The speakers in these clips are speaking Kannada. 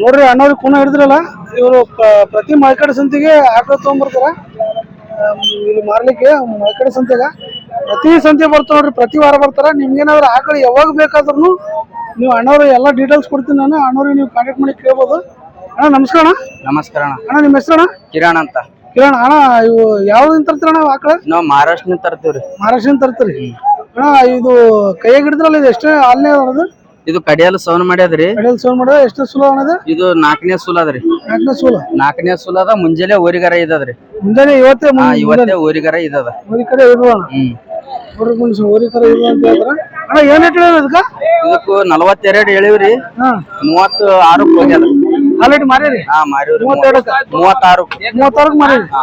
ನೋಡ್ರಿ ಅಣ್ಣವ್ರಿಗೆ ಕುಣ ಹಿಡಿದ್ರಲ್ಲ ಇವರು ಪ್ರತಿ ಮಾರ್ಕೆಟ್ ಸಂತಿಗೆ ಆಟೋ ತೊಗೊಂಡ್ಬರ್ತಾರ ಇಲ್ಲಿ ಮಾರ್ಲಿಕ್ಕೆ ಮಾರ್ಕೆಟ್ ಸಂತೆಗ. ಪ್ರತಿ ಸಂತೆ ಬರ್ತಾವ ನೋಡ್ರಿ ಪ್ರತಿ ವಾರ ಬರ್ತಾರ. ನಿಮ್ಗೇನಾದ್ರು ಆಕಳು ಯಾವಾಗ ಬೇಕಾದ್ರೂ ನೀವು ಅಣ್ಣವ್ರು ಎಲ್ಲ ಡೀಟೇಲ್ಸ್ ಕೊಡ್ತೀನಿ ನಾನು. ಅಣ್ಣವ್ರಿಗೆ ನೀವು ಕಾಂಟ್ಯಾಕ್ಟ್ ಮಾಡಿ ಕೇಳ್ಬೋದು. ಅಣ್ಣ ನಮಸ್ಕಾರ ಅಣ್ಣ. ನಮಸ್ಕಾರ ಅಣ್ಣ. ಅಣ್ಣ ನಿಮ್ಮ ಹೆಸರು ಅಣ್ಣ ಕಿರಣ್ ಅಂತ. ಕಿರಣ ಅಣ್ಣ ಇವು ಯಾವ್ದು ತರ್ತೀರಣ್ಣ ಆಕಳ ನಾವು ಮಹಾರಾಷ್ಟ್ರದಿಂದ ತರ್ತೀವ್ರಿ. ಮಹಾರಾಷ್ಟ್ರದಿಂದ ತರ್ತೀರಿ. ಅಣ್ಣ ಇದು ಕೈಯಾಗ ಹಿಡಿದ್ರಲ್ಲ ಇದು ಎಷ್ಟೇ ಆಲ್ನೇ ಅದ? ಇದು ಕಡಿಯಲ್ಲ ಸೌನ್ ಮಾಡ್ಯದ್ರಿ? ಕಡೆಯಲ್ಲಿ ಸೋನ್ ಮಾಡೋದು ಎಷ್ಟು ಸುಲ ಅಣ್ಣದ ಇದು ನಾಲ್ಕನೇ ಸುಲ ಅದ್ರಿ ನಾಲ್ಕನೇ ಸೂಲ. ನಾಲ್ಕನೇ ಸುಲ್ ಅದ ಮುಂಜಾನೆ ಊರಿಗರ ಇದ್ರಿ ಮುಂಜಾನೆ ಇವತ್ತೇ ಹಾ ಇವತ್ತೇ ಊರಿಗರ ಇದದ ಊರಿ ಕಡೆ ಇರುವಣ ಹ್ಮ್. ಊರಿಗೆ ಮನುಷ್ಯ ಊರಿ ಕಡೆ ಇರುವ ಅಂತ ಹೇಳ್ತಾರ. ಅಣ್ಣ ಏನ್ ರೇಟ್ ಹೇಳೋದು ಇದಕ್ಕ? ಇದಕ್ಕೂ ನಲವತ್ತೆರಡು ಹೇಳಿವ್ರಿ. ಹಾ. ಮೂವತ್ತು ಆರು ಹೋಗ್ಯದ. ಆಲ್ರೆಡಿ ಮಾರೀರಿ? ಹಾ ಮಾರಿವ್ರಿ. ಮೂವತ್ತೆರಡಕ್ಕ? ಮೂವತ್ತಾರು. ಮೂವತ್ತಾರಕ್ಕೆ ಮಾರೀರಿ? ಹಾ.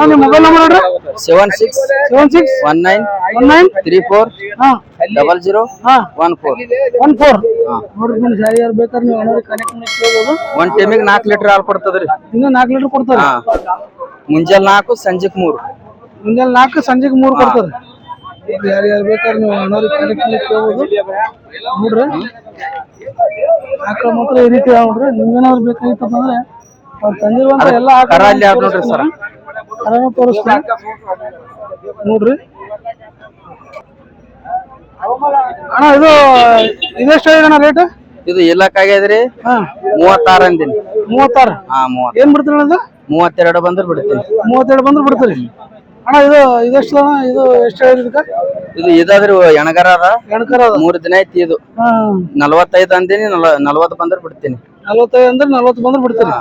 ನಿಮ್ಮ ಮೊಬೈಲ್ ನಂಬರ್ ನೋಡ್ರಿ. Seven six seven six one nine one nine three four ಹಾ. ಡಬಲ್ ಜೀರೋ ಹಾ. ಒನ್ ಫೋರ್ ಒನ್ ಫೋರ್ ನೋಡ್ರಿ ಯಾರು ಯಾರು ಬೇಕಾದ್ರೆ ನೀವು ಕನೆಕ್ಟ್ ಮಾಡಿ ಕೇಳ್ಬೋದು. ಒಂದ್ ಟೈಮಿಗೆ ನಾಲ್ಕು ಲೀಟರ್ ಹಾಲು ಕೊಡ್ತದ್ರಿ. ಇನ್ನೂ ನಾಲ್ಕು ಲೀಟರ್ ಕೊಡ್ತಾರೆ. ಮುಂಜಾನೆ ನಾಲ್ಕು ಸಂಜೆ ಮೂರು. ಮುಂಜಾನೆ ನಾಲ್ಕು ಸಂಜೆಗೆ ಮೂರು ಕೊಡ್ತಾರೆ. ಯಾರು ಯಾರು ಬೇಕಾದ್ರೆ ನೀವು ಕನೆಕ್ಟ್ ಮಾಡಿ ಕೇಳ್ಬೋದು. ನೋಡ್ರಿ. ಆಕಳ ಮಾತ್ರ ಈ ರೀತಿ ನೋಡ್ರಿ ನಿಮ್ಗೇನಾದ್ರು ಬೇಕಾಗಿತ್ತಪ್ಪ ಅಂದ್ರೆ ಅವ್ರು ತಂದಿರುವಂತ ಎಲ್ಲ ಕರ ಅಲ್ಲಿ ಯಾವ್ದು ನೋಡ್ರಿ ಸರ್. ಕರನ ತೋರಿಸ್ತೀನಿ. ನೋಡ್ರಿ. ಅಣ್ಣ ಇದು ಇದೆಷ್ಟು ಅಣ್ಣ ರೇಟ್ ಇದು ಇಲ್ಲಕ್ಕಾಗ್ಯದ್ರಿ ಹಾ. ಮೂವತ್ತಾರು ಅಂದಿನಿ. ಮೂವತ್ತಾರು? ಹಾ ಮೂವತ್ ಏನ್ ಬಿಡ್ತೀರಿ ಅಣ್ಣ ಇದು? ಮೂವತ್ತೆರಡು ಬಂದ್ರೆ ಬಿಡ್ತೀನಿ. ಮೂವತ್ತೆರಡು ಬಂದ್ರೆ ಬಿಡ್ತೀರಿ. ಅಣ್ಣ ಇದು ಇದೆಷ್ಟು ಅಣ್ಣ? ಇದು ಎಷ್ಟು ಹೇಳಿರಿ ಇದು ಇದಾದ್ರಿ ಎಣಗರ ಅದ. ಮೂರು ಅದ. ಮೂರ್ ದಿನ ಐತಿ ಇದು. ಹಾ. ನಲವತ್ತೈದು ಅಂದಿನಿ ನಲ ನಲವತ್ತು ಬಂದ್ರೆ ಬಿಡ್ತೀನಿ. ನಲ್ವತ್ತೈದು ಅಂದ್ರೆ ನಲ್ವತ್ತು ಬಂದ್ರೆ ಬಿಡ್ತೀರಿ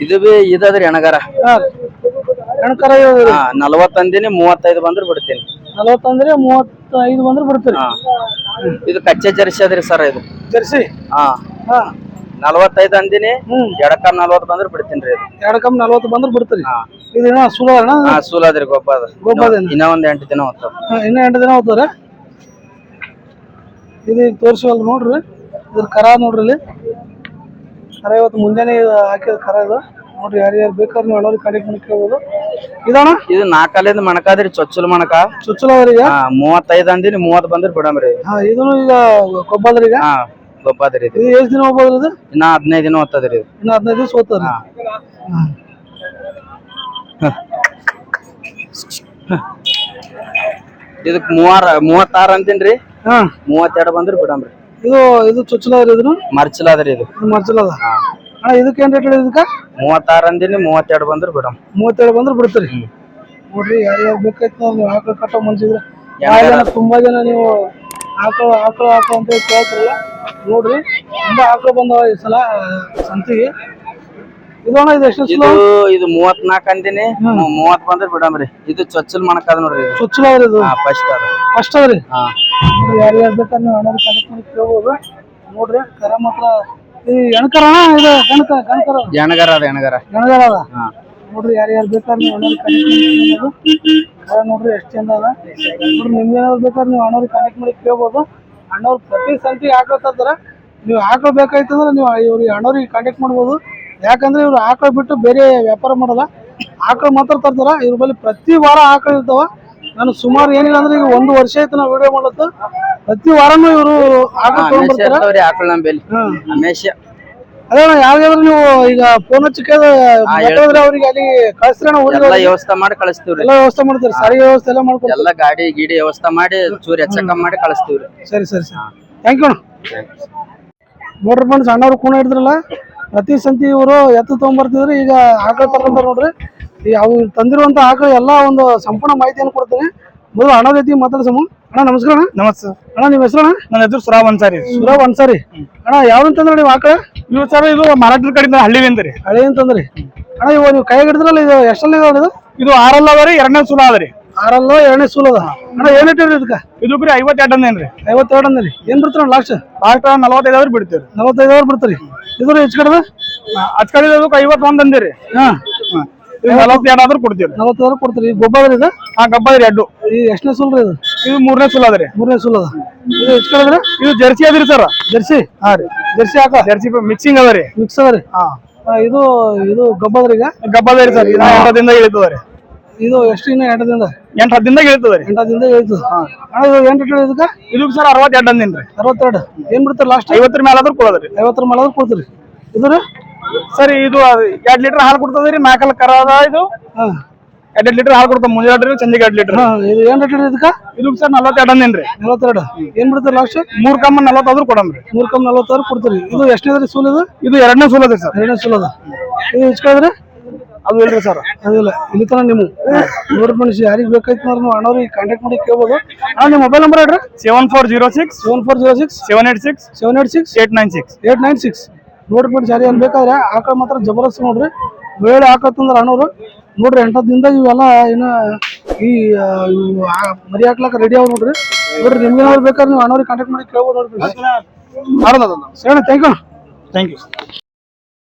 ಇದು ಬಿ ಇದಾದ್ರಿ ಎಣಗರ. ಎಣಕರ ಎಣ್ಕರ ಹಾ ನಲವತ್ತು ಅಂದಿನಿ ಮೂವತ್ತೈದು ಬಂದ್ರೆ ಬಿಡ್ತೀನಿ. ನಲ್ವತ್ತಂದ್ರೆ ಮೂವತ್ತೈದು ಬಂದ್ರೆ ಬಿಡ್ತೀರಿ. ಹಾ. ಇದು ಕಚ್ಚೆ ಜರ್ಸಿ ಅದ್ರಿ ಸರ್ ಇದು. ಜರ್ಸಿ? ಹಾ. ಹಾ. ನಲವತ್ತೈದು ಅಂದಿನಿ ಹ್ಮ್. ಎಡಕ ನಲವತ್ತು ಬಂದ್ರೆ ಬಿಡ್ತೀನಿ ರೀ ಇದು. ಎರಡು ಕಮ್ಮಿ ನಲ್ವತ್ತು ಬಂದ್ರೆ ಬಿಡ್ತೀರಿ. ಹಾ. ಇದು ಏನೋ ಸುಲಭ ಅಣ್ಣ ಹಾ ಸೂಲ ಅದ್ರಿ ಗೊಬ್ಬ ಅದ ಗೊಬ್ಬ ಅದೇನು? ಇನ್ನ ಒಂದ್ ಎಂಟು ದಿನ ಹೋಗ್ತಾವ ಇನ್ನ ಎಂಟು ದಿನ ಹೋಗ್ತಾರೆ ಇದು ಈಗ ತೋರಿಸಿವಲ್ಲ ನೋಡ್ರಿ. ಇದ್ರ ಕರ ನೋಡ್ರಿ ಇಲ್ಲಿ. ಕರ ಇವತ್ತು ಮುಂಜಾನೆ ಇದು ಹಾಕಿದ ಕರ ಇದು. ನೋಡ್ರಿ ಯಾರ್ಯಾರು ಯಾರು ಬೇಕಾದ್ರೆ ನೀವು ಮಾಡಿ ಕೇಳ್ಬೋದು. ಇದಣ್ಣ? ಇದು ನಾಲ್ಕಲ್ಲಿಂದ ಮಣಕಾದ್ರಿ ಚೊಚ್ಚಲ್ ಮಣಕ. ಚುಚ್ಚಲ ಅವ್ರಿಗೆ ಹಾ ಮೂವತ್ತೈದು ಅಂದಿನಿ ಮೂವತ್ ಬಂದ್ರೆ ಬಿಡಮ್ರಿ ಹಾ ಇದನ್ನು ಈಗ ಕೊಬ್ಬದ್ರಿ ಈಗ? ಹಾ ಗೊಬ್ಬ ಅದ್ರಿ ಇದು. ಇದು ಎಷ್ಟು ದಿನ ಹೋಗ್ಬೋದ್ರಿ ಇದು? ಇನ್ನ ಹದಿನೈದು ದಿನ ಹೋಗ್ತದ್ರಿ ಇದು. ಇನ್ನು ಹದಿನೈದು ದಿವಸ ಹೋಗ್ತಾರೆ ಇದಕ್ ಮೂವಾರ ಮೂವತ್ತಾರು ಅಂತೀನ್ರಿ? ಹಾ. ಮೂವತ್ತೆರಡು ಬಂದ್ರೆ ಬಿಡಮ್ರಿ. ಇದು ಇದು ಚುಚ್ಚಲ ಇದನ್ನು ಮರ್ಚಲ ಅದ್ರಿ ಇದು. ಇದು ಮರ್ಚಲ ಅದ? ಅಣ್ಣ ಇದಕ್ಕೆ ಏನ್ ರೇಟ್ ಇದಕ್ಕೆ? ಮೂವತ್ತಾರು ಅಂದಿನಿ ಮೂವತ್ತೆರಡು ಬಂದ್ರೆ ಬಿಡಮ್. ಮೂವತ್ತೇಳು ಬಂದ್ರೆ ಬಿಡ್ತೀರಿ. ನೋಡ್ರಿ ಯಾರ್ಯಾರು ಬೇಕಾಯ್ತು ನಾವು ನೀವು ಆಕಳು ಕಟ್ಟೋ ಮನ್ಸಿದ್ರೆ. ಯಾವ ಜನ ತುಂಬಾ ಜನ ನೀವು ಆಕಳು ಆಕಳು ಆಕಳ ಅಂತ ಹೇಳಿ ಕೇಳ್ತಿರಲ್ಲ? ನೋಡ್ರಿ ತುಂಬಾ ಆಕಳು ಬಂದವ ಈ ಸಲ ಸಂತಿಗೆ. ಇದು ಎಷ್ಟು ಇದು ಇದು ಮೂವತ್ನಾಲ್ಕು ಅಂದಿನಿ. ಮೂ- ಬಂದ್ರೆ ಬಿಡಮ್ರಿ ಇದು ಚೊಚ್ಚಲ್ ಮಣಕ ಅದ ನೋಡ್ರಿ ಚೊಚ್ಚಲ ಇದು? ಫಸ್ಟ್ ಅದ. ಫಸ್ಟ್ ಅದ್ರಿ ಹಾ. ಯಾರು ಯಾರು ಬೇಕಾದ್ರೆ ನೀವು ಕನೆಕ್ಟ್ ಮಾಡಿ ಕೇಳ್ಬೋದು. ನೋಡ್ರಿ ಕರ ಮಾತ್ರ ಇದು ಎಣ್ಕರ ಇದು ಗಣಕ ಗಣಕರ? ಎಣಗರ ಅದ ಎಣಗರ. ಅದ? ಹಾ. ನೋಡ್ರಿ ಯಾರು ಯಾರು ಬೇಕಾದ್ರೆ ನೀವು ಅಣ್ಣವ್ರಿಗೆ ಕನೆಕ್ಟ್ ಮಾಡಿ ಕರ ನೋಡ್ರಿ ಎಷ್ಟು ಚಂದ ಅದ. ನೋಡ್ರಿ ನಿಮ್ಗೆ ಏನಾದ್ರು ಬೇಕಾದ್ರೆ ನೀವು ಅಣ್ಣವ್ರಿಗೆ ಕನೆಕ್ಟ್ ಮಾಡಿ ಕೇಳ್ಬೋದು. ಅಣ್ಣವ್ರು ಪ್ರತಿ ಸಂತಿ ತರ್ತಾರ ನೀವು ಆಕಳ ಬೇಕಾಯ್ತಂದ್ರೆ ನೀವು ಇವ್ರಿಗೆ ಅಣ್ಣವ್ರಿಗೆ ಕಾಂಟ್ಯಾಕ್ಟ್ ಮಾಡ್ಬೋದು. ಯಾಕಂದ್ರೆ ಇವ್ರು ಆಕಳ ಬಿಟ್ಟು ಬೇರೆ ವ್ಯಾಪಾರ ಮಾಡಲ್ಲ. ಆಕಳ ಮಾತ್ರ ತರ್ತಾರ. ಇವ್ರ ಬಳಿ ಪ್ರತಿ ವಾರ ಆಕಳ ಇರ್ತಾವ. ನಾನು ಸುಮಾರು ಏನಿಲ್ಲ ಅಂದ್ರೆ ಈಗ ಒಂದು ವರ್ಷ ಆಯ್ತು ನಾವು ವಿಡಿಯೋ ಮಾಡತ್ತು ಪ್ರತಿ ವಾರನೂ ಇವರು ಅದೇ ಯಾವ್ದಾದ್ರು ನೀವು ಈಗ ಫೋನ್ ಹಚ್ಚಿ ಕೇಳಿದ್ರೆ ಅವ್ರಿಗೆ ಅಲ್ಲಿ ಕಳಿಸ್ತೀರ ವ್ಯವಸ್ಥೆ ಮಾಡಿ ಕಳಿಸ್ತೀವ್ರಿ. ಎಲ್ಲ ವ್ಯವಸ್ಥೆ ಮಾಡ್ತಾರೆ ಸಾರಿಗೆ ವ್ಯವಸ್ಥೆ ಎಲ್ಲ ಮಾಡ್ಕೊಡ್ತಾರೆ ಎಲ್ಲಾ ಗಾಡಿ ಗೀಡಿ ವ್ಯವಸ್ಥೆ ಮಾಡಿ ಚೂರ್ ಹೆಚ್ಚಕ ಮಾಡಿ ಕಳಿಸ್ತೀವ್ರಿ. ಸರಿ ಸರಿ ಸರಿ. ಥ್ಯಾಂಕ್ ಯು ನೋಡ್ರಿ ಫ್ರೆಂಡ್ಸ್ ಅಣ್ಣವ್ರು ಕೂಡ ಹಿಡಿದ್ರಲ್ಲ? ಪ್ರತಿ ಸಂತಿ ಇವರು ಎತ್ತು ತೊಗೊಂಬರ್ತಿದ್ರು ಈಗ ಆಕಳು ತಗೊಂತಾರ ನೋಡ್ರಿ. ಈ ಅವ್ರು ತಂದಿರುವಂತ ಆಕಳು ಎಲ್ಲ ಒಂದು ಸಂಪೂರ್ಣ ಮಾಹಿತಿಯನ್ನು ಕೊಡ್ತೀನಿ. ಮೊದಲು ಹಣ ರೀತಿ ಮಾತಾಡ್ಸಮ್ಮ ಅಣ್ಣ ನಮಸ್ಕಾರ ಅಣ್ಣ. ನಮಸ್ತೆ. ಅಣ್ಣ ನಿಮ್ಮ ಹೆಸರು ಅಣ್ಣ? ನನ್ನ ಹೆಸರು ಸುರಾಬ್ ಅನ್ಸಾರಿ ಸುರಾಬ್ ಅನ್ಸಾರಿ ಅಣ್ಣ ಯಾವ್ದಂತಂದ್ರೆ ನೀವು ಆಕಳ? ಇವು ಸರ್ ಇದು ಮರಾಠದ ಕಡೆಯಿಂದ ಹಳ್ಳಿಯಿಂದ ರೀ ಹಳ್ಳಿ ಅಂತಂದ್ರಿ. ಅಣ್ಣ ಇವಾಗ ನೀವು ಕೈ ಹಿಡಿದ್ರಲ್ಲ ಇದು ಎಷ್ಟಲ್ಲಿ ಇದು? ಇದು ಆರಲ್ಲ ಅದ ರೀ ಎರಡನೇ ಸುಲ ಅದ ರೀ. ಆರಲ್ಲ ಎರಡನೇ ಸೂಲ್ ಅದ ಅಣ್ಣ ಏನ್ ಇಟ್ಟಿರಿ ಇದಕ್ಕೆ? ಇದಕ್ಕೆ ಐವತ್ತೆರಡು ಅಂದೇನ್ರಿ ಐವತ್ತೆರಡು ಅಂದ್ರಿ ಏನ್ ಬಿಡ್ತಾರ ಲಾಸ್ಟ್ ಲಾಸ್ಟ್ ನಲವತ್ತೈದು ಅವ್ರು ಬಿಡ್ತೀವಿ ನಲವತ್ತೈದು ಅವ್ರು ಬಿಡ್ತೀರಿ. ಇದ್ರ ಹೆಚ್ಚು ಕಡಿಮೆ? ಹಚ್ ಕಡೆ ಇದಕ್ಕೆ ಐವತ್ತೊಂದು ಅಂದಿರಿ. ಹಾ. ನಲವತ್ತೆರಡು ಆದ್ರೂ ಕೊಡ್ತೀವಿ ನಲವತ್ತೈದು ಕೊಡ್ತೀರಿ. ಈಗ ಗೊಬ್ಬರ ಇದು? ಆ ಗಬ್ಬ ರೀ ಎರಡು ಈ ಎಷ್ಟನೇ ಸೂಲ್ ರೀ ಇದು? ಇದು ಮೂರನೇ ಸೂಲ್ ಅದ ರೀ. ಮೂರನೇ ಸೂಲ್ ಅದ ಇದು ಹೆಚ್ಚು ಕಡಿಮೆ ಇದು ಜರ್ಸಿ ಅದ್ರಿ ಸರ್. ಜರ್ಸಿ? ಹಾ ರೀ. ಜರ್ಸಿ ಹಾಕ? ಜರ್ಸಿ ಮಿಕ್ಸಿಂಗ್ ಅದ ರೀ. ಮಿಕ್ಸ್ ಅದ ರೀ? ಹಾ. ಇದು ಇದು ಗಬ್ಬದ್ರಿ ಈಗ? ಗಬ್ಬ ಅದ ರೀ ಸರ್. ಇದು ಹೊರದಿಂದ ಇಳಿತದ ರೀ. ಇದು ಎಷ್ಟು ಇನ್ನ ಎಂಟದಿಂದ ಎಂಟು ಹದ್ದಿಂದಾಗ ಹೇಳ್ತದೆ ರೀ. ಎಂಟದಿಂದ ಹೇಳ್ತು ಅಣ್ಣ ಇದು ಎಂಟು ಲೀಟರ್ ಇದಕ್ಕೆ? ಇದಕ್ಕೆ ಸರ್ ಅರವತ್ತೆರಡು ಅಂದಿನ ರೀ ಅರವತ್ತೆರಡು. ಏನ್ ಬಿಡ್ತಾರೆ ಲಾಸ್ಟ್ ಐವತ್ತರ ಮೇಲೆ ಆದ್ರೂ ಕೊಡೋದ್ರಿ. ಐವತ್ತರ ಮೇಲೆ ಕೊಡ್ತೀರಿ. ಇದು ರೀ? ಸರ್ ಇದು ಎರಡು ಲೀಟರ್ ಹಾಲು ಕೊಡ್ತದೆ ರೀ ಮ್ಯಾಕಲ್ ಕರ ಅದ ಇದು. ಹಾಂ. ಎರಡ್ ಲೀಟರ್ ಹಾಲು ಕೊಡ್ತಾವೆ ಮುಂಜಾನೆ ರೀ ಸಂಜೆಗೆ ಎರಡು ಲೀಟರ್. ಹಾಂ ಇದು ಏನು ರೇಟ್ ಇದಕ್ಕೆ? ಇದಕ್ಕೆ ಸರ್ ನಲವತ್ತೆರಡು ಅಂದಿನ ರೀ ನಲವತ್ತೆರಡು. ಏನು ಬಿಡ್ತಾರೆ ಲಾಸ್ಟ್ ಮೂರ್ ಕಮ್ಮ ನಲವತ್ತಾದ್ರೂ ಕೊಡಮ್ರಿ ಮೂರು ಕಮ್ಮ ನಲವತ್ತಾರು ಕೊಡ್ತೀರಿ. ಇದು ಎಷ್ಟನೇ ರೀ ಸೂಲ್ ಇದು ಇದು ಎರಡನೇ ಸೂಲ್ ಅದ ಸರ್. ಎರಡನೇ ಸೂಲ್ ಅದ ಇದು ಇಸ್ಕೊಳಿದ್ರಿ ಅದು ಇಲ್ರಿ ಸರ್. ಅದಿಲ್ಲ. ಇಲ್ಲಿ ತನ ನೀವು ನೂರು ಮನುಷ್ಯ ಯಾರಿಗೆ ಬೇಕಾಯ್ತು ಅಂದ್ರೆ ನೀವು ಅಣ್ಣವ್ರಿಗೆ ಕಾಂಟ್ಯಾಕ್ಟ್ ಮಾಡಿ ಕೇಳ್ಬೋದು. ಅಣ್ಣ ನಿಮ್ಮ ಮೊಬೈಲ್ ನಂಬರ್ ಹೇಳ್ರಿ. Seven four zero six seven four zero six seven eight six seven eight six eight nine six eight nine six ನೋಡ್ರಿ ಮಾಡಿ ಯಾರು ಏನು ಬೇಕಾದ್ರೆ ಆಕಳ ಮಾತ್ರ ಜಬರ್ದಸ್ತ್ ನೋಡ್ರಿ. ವೇಳೆ ಹಾಕತ್ತಂದ್ರೆ ಅಣ್ಣವ್ರು ನೋಡ್ರಿ ಎಂಟದಿಂದ ಇವೆಲ್ಲ ಏನು ಈ ಮರಿ ಹಾಕ್ಲಕ್ಕ ರೆಡಿ ಆಗ ನೋಡ್ರಿ. ನೋಡ್ರಿ ನಿಮ್ಗೆ ಏನಾದ್ರು ಬೇಕಾದ್ರೆ ನೀವು ಅಣ್ಣವ್ರಿಗೆ ಕಾಂಟ್ಯಾಕ್ಟ್ ಮಾಡಿ ಕೇಳ್ಬೋದು ನೋಡ್ರಿ ಮಾಡೋದು ಸರಿ ಥ್ಯಾಂಕ್ ಯು ಥ್ಯಾಂಕ್ ಯು